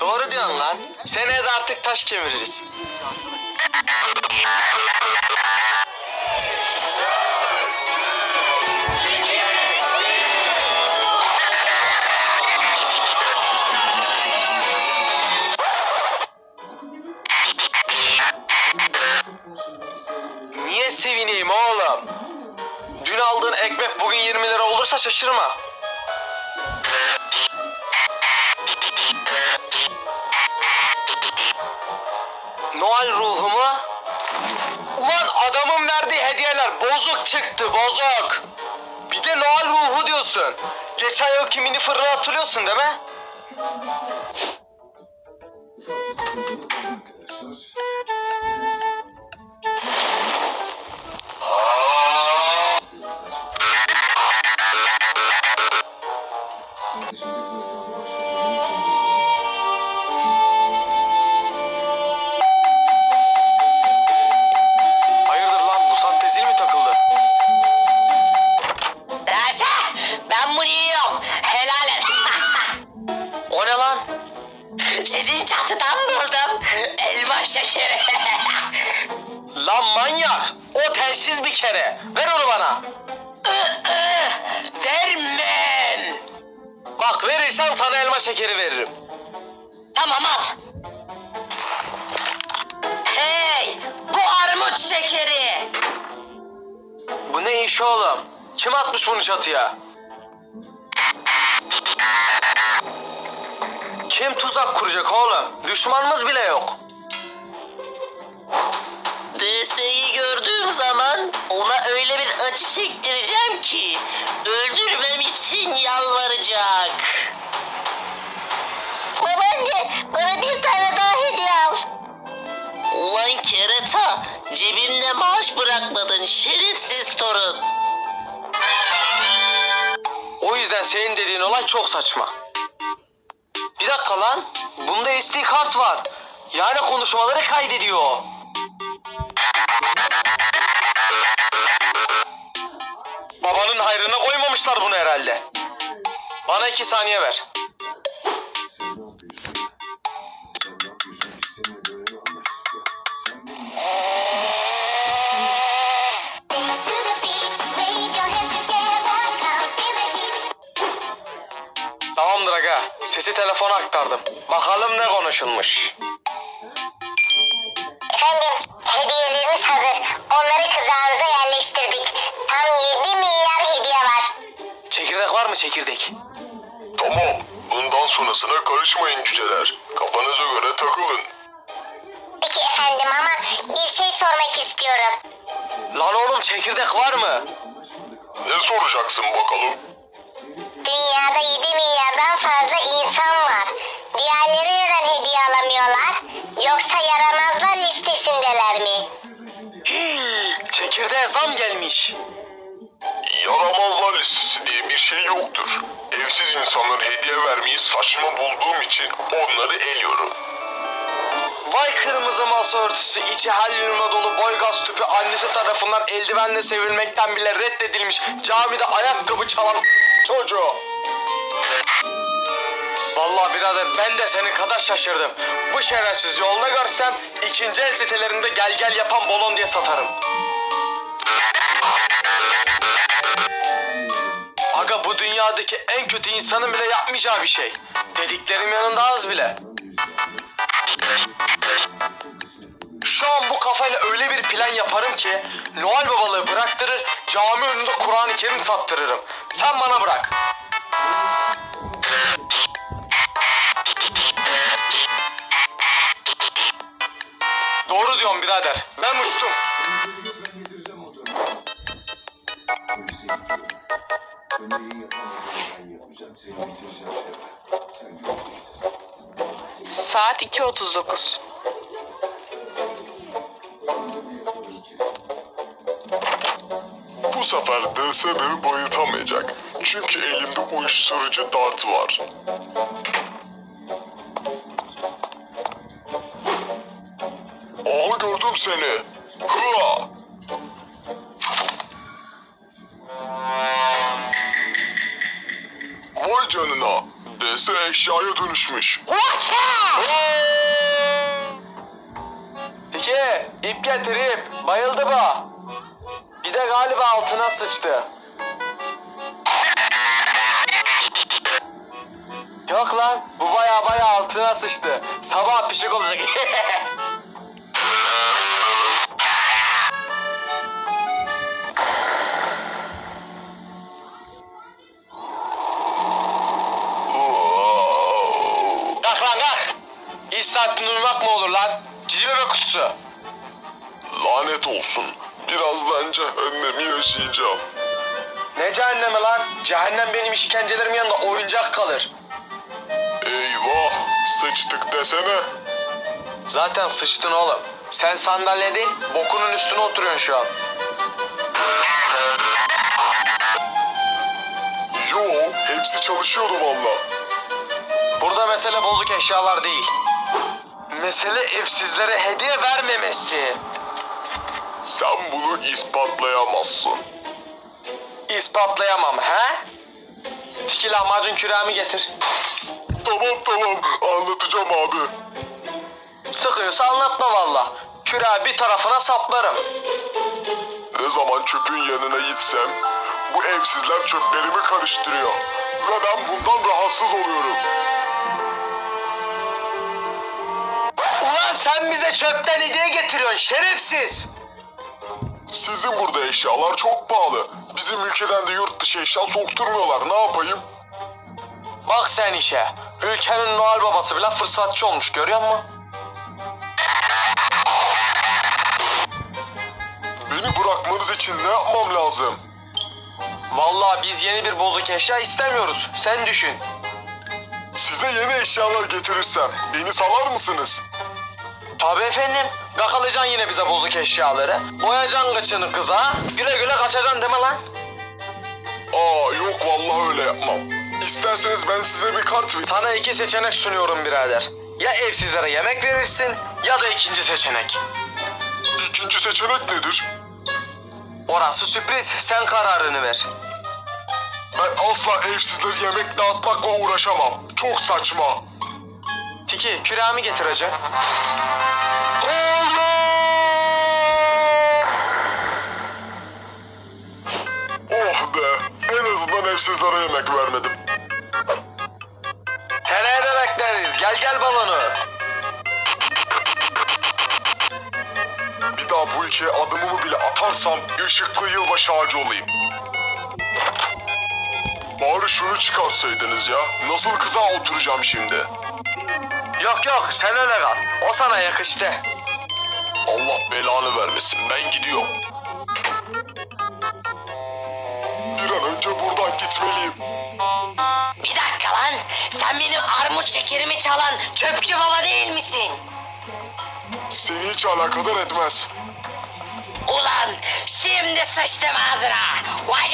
Doğru diyorsun lan. Seneye de artık taş kemiririz. Niye sevineyim oğlum? Dün aldığın ekmek bugün 20 lira olursa şaşırma. Noel ruhu mu? Ulan adamın verdiği hediyeler bozuk çıktı bozuk. Bir de Noel ruhu diyorsun. Geçen yılki mini fırını hatırlıyorsun değil mi? Lan manyak! O telsiz bir kere. Ver onu bana. Vermem. Bak verirsen sana elma şekeri veririm. Tamam al. Hey bu armut şekeri. Bu ne iş oğlum? Kim atmış bunu çatıya? Kim tuzak kuracak oğlum? Düşmanımız bile yok. DS'yi gördüğüm zaman ona öyle bir acı çektireceğim ki öldürmem için yalvaracak. Babaanne bana bir tane daha hediye al. Ulan kereta cebimde maaş bırakmadın şerefsiz torun. O yüzden senin dediğin olay çok saçma. Bir dakika lan. Bunda SD kart var. Yani konuşmaları kaydediyor. Babanın hayrına koymamışlar bunu herhalde. Bana iki saniye ver. Tamamdır aga. Sesi telefona aktardım. Bakalım ne konuşulmuş. Efendim, hediyeleriniz hazır. Onları kızağınıza yerleştirdik. Var mı çekirdek? Tamam. Bundan sonrasına karışmayın cüceler. Kafanıza göre takılın. Peki efendim ama bir şey sormak istiyorum. Lan oğlum çekirdek var mı? Ne soracaksın bakalım? Dünyada 7 milyardan fazla insan var. Diğerleri neden hediye alamıyorlar? Yoksa yaramazlar listesindeler mi? Hii, çekirdeğe zam gelmiş. Yaramazlar listesi diye bir şey yoktur. Evsiz insanlara hediye vermeyi saçma bulduğum için onları eliyorum. Vay kırmızı masa örtüsü içi helyumla dolu boy gaz tüpü annesi tarafından eldivenle sevilmekten bile reddedilmiş camide ayakkabı çalan çocuğu. Vallahi birader ben de senin kadar şaşırdım. Bu şerefsiz yolda görsem ikinci el sitelerinde gel gel yapan bolon diye satarım. Aga bu dünyadaki en kötü insanın bile yapmayacağı bir şey. Dediklerim yanında az bile. Şu an bu kafayla öyle bir plan yaparım ki Noel babalığı bıraktırır cami önünde Kur'an-ı Kerim sattırırım. Sen bana bırak. Doğru diyorsun birader. Ben uçtum. Saat 2.39. Bu sefer DS beni bayıltamayacak. Çünkü elimde uyuşturucu dart var. Aa gördüm seni. Hıa! Vay canına. Neredeyse eşyaya dönüşmüş. Tiki ip getir ip. Bayıldı bu. Bir de galiba altına sıçtı. Yok lan bu baya baya altına sıçtı. Sabah pişik olacak. Saatinde uyumak mı olur lan? Cici bebek kutusu. Lanet olsun. Birazdan cehennemi yaşayacağım. Ne cehennemi lan? Cehennem benim işkencelerimin yanında oyuncak kalır. Eyvah! Sıçtık desene. Zaten sıçtın oğlum. Sen sandalye değil, bokunun üstüne oturuyorsun şu an. Yo, hepsi çalışıyordu valla. Burada mesele bozuk eşyalar değil. Mesele evsizlere hediye vermemesi. Sen bunu ispatlayamazsın. İspatlayamam he? Tiki lahmacun küreğimi getir. Tamam tamam, anlatacağım abi. Sıkıyorsa anlatma valla. Küreği bir tarafına saplarım. Ne zaman çöpün yanına gitsem, bu evsizler çöplerimi karıştırıyor. Ve ben bundan rahatsız oluyorum. Ulan sen bize çöpten hediye getiriyorsun şerefsiz. Sizin burada eşyalar çok pahalı. Bizim ülkeden de yurt dışı eşya sokturmuyorlar. Ne yapayım? Bak sen işe. Ülkenin Noel babası bile fırsatçı olmuş görüyor musun? Beni bırakmanız için ne yapmam lazım? Vallahi biz yeni bir bozuk eşya istemiyoruz. Sen düşün. Size yeni eşyalar getirirsem beni salar mısınız? Tabii efendim. Yakalayacaksın yine bize bozuk eşyaları. Boyayacaksın kıçını kıza. Güle güle kaçacaksın deme lan. Aa yok vallahi öyle yapmam. İsterseniz ben size bir kart vereyim. Sana iki seçenek sunuyorum birader. Ya evsizlere yemek verirsin ya da ikinci seçenek. İkinci seçenek nedir? Orası sürpriz. Sen kararını ver. Ben asla evsizleri yemek dağıtmakla uğraşamam. Çok saçma. Tiki küreğimi getir hacı. Oh be. En azından evsizlere yemek vermedim. Seneye de bekleriz. Gel gel balonu. Bir daha bu ülkeye adımımı bile atarsam ışıklı yılbaşı ağacı olayım. Bari şunu çıkartsaydınız ya. Nasıl kıza oturacağım şimdi? Yok yok sen öyle kal. O sana yakıştı. Allah belanı vermesin. Ben gidiyorum. Bir an önce buradan gitmeliyim. Bir dakika lan. Sen benim armut şekerimi çalan çöpçü baba değil misin? Seni hiç alakadar etmez. Ulan şimdi sıçtım ağzına. Vay